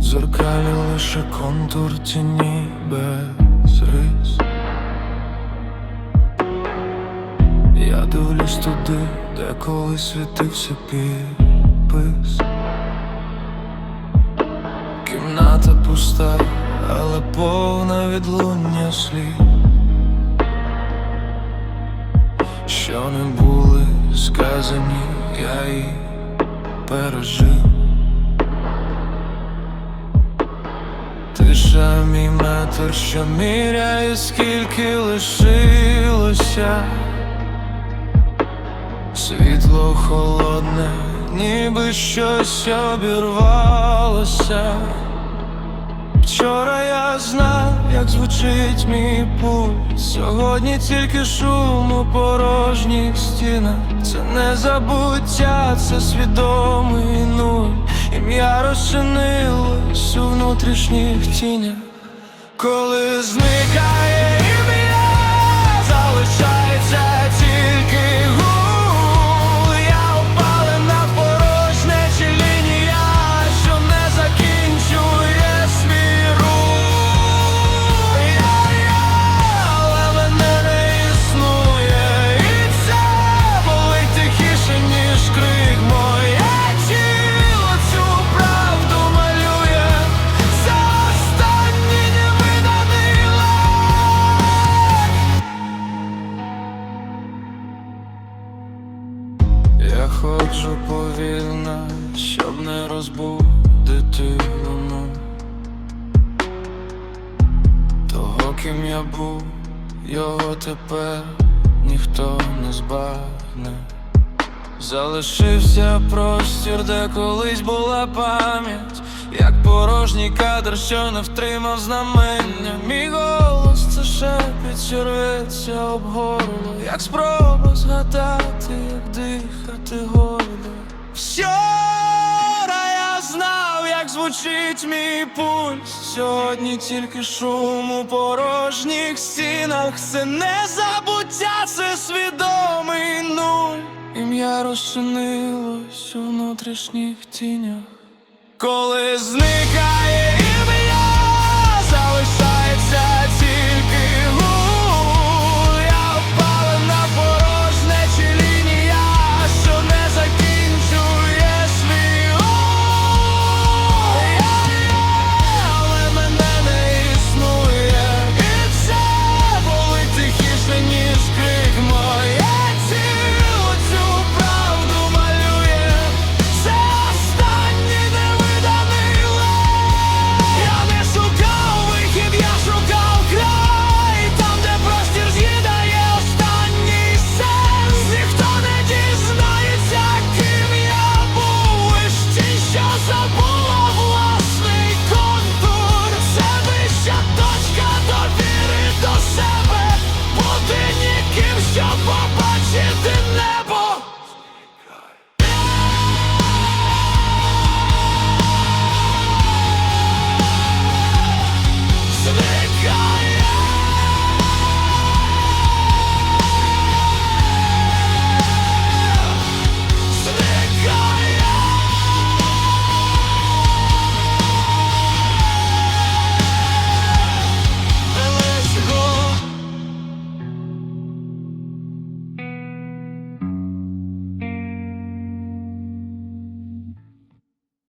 У дзеркалі лише контур тіні без рис. Я дивлюсь туди, де колись світився підпис. Кімната пуста, але повна відлуння слів. Що не були сказані, я їх пережив Тиша мій метр, що міряє, скільки лишилося. Світло холодне, ніби щось обірвалося. Вчора я знав, як звучить мій пульс Сьогодні тільки шум у порожніх стінах. Це не забуття, це свідомий нуль Ім'я розчинилось у внутрішніх тінях. Коли зникає ходжу повільно, щоб не розбудити луну Того, ким я був, його тепер ніхто не збагне. Залишився простір, де колись була пам'ять, як порожній кадр, що не втримав знамення. Мій шепіт, що об горло, як спроба згадати, як дихати горло. Вчора я знав, як звучить мій пульс. Сьогодні тільки шум у порожніх стінах. Це не забуття, це свідомий нуль. Ім'я розчинилось у внутрішніх тінях. Коли зникає